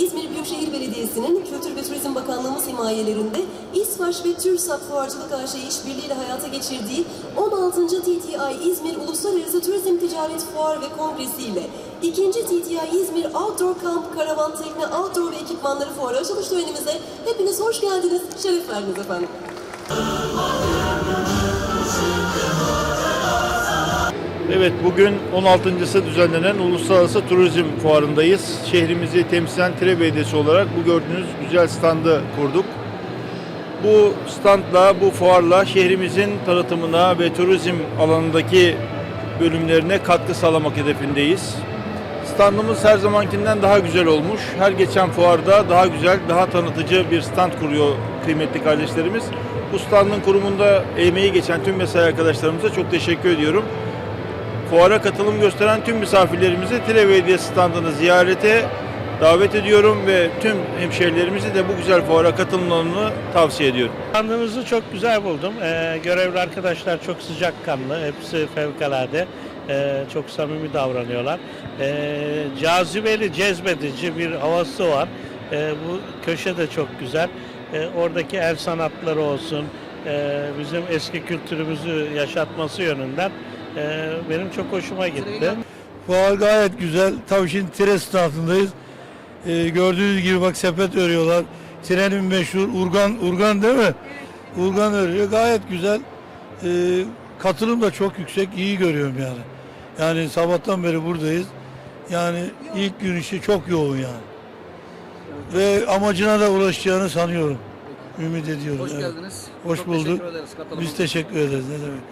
İzmir Büyükşehir Belediyesi'nin Kültür ve Turizm Bakanlığımız himayelerinde İSVAŞ ve TÜRSAP Fuarcılık AŞ işbirliğiyle hayata geçirdiği 16. TTI İzmir Uluslararası Turizm Ticaret Fuar ve Kongresi ile 2. TTI İzmir Outdoor Camp Karavan Tekne Outdoor ve Ekipmanları Fuarı açılış törenimize hepiniz hoş geldiniz, şeref verdiniz efendim. Evet bugün 16.sı düzenlenen Uluslararası Turizm Fuarı'ndayız. Şehrimizi temsilen Tire Belediyesi olarak bu gördüğünüz güzel standı kurduk. Bu standla, bu fuarla şehrimizin tanıtımına ve turizm alanındaki bölümlerine katkı sağlamak hedefindeyiz. Standımız her zamankinden daha güzel olmuş. Her geçen fuarda daha güzel, daha tanıtıcı bir stand kuruyor kıymetli kardeşlerimiz. Bu standın kurumunda emeği geçen tüm mesai arkadaşlarımıza çok teşekkür ediyorum. Fuara katılım gösteren tüm misafirlerimizi Tire Belediyesi standını ziyarete davet ediyorum ve tüm hemşehrilerimizi de bu güzel fuara katılmalarını tavsiye ediyorum. Standınızı çok güzel buldum. Ee, görevli arkadaşlar çok sıcakkanlı, hepsi fevkalade. Ee, çok samimi davranıyorlar. Ee, cazibeli, cezbedici bir havası var. Ee, bu köşe de çok güzel. Ee, oradaki el sanatları olsun, e, bizim eski kültürümüzü yaşatması yönünden e, benim çok hoşuma gitti. Fuar gayet güzel. Tabii şimdi tire standındayız. Ee, gördüğünüz gibi bak sepet örüyorlar. Tirenin meşhur urgan, urgan değil mi? Urgan örüyor. Gayet güzel. Ee, katılım da çok yüksek. iyi görüyorum yani. Yani sabahtan beri buradayız. Yani ilk gün işi çok yoğun yani. Ve amacına da ulaşacağını sanıyorum. Ümit ediyorum. Hoş evet. geldiniz. Hoş Çok bulduk. Teşekkür ederiz Biz teşekkür ederiz. Ne demek.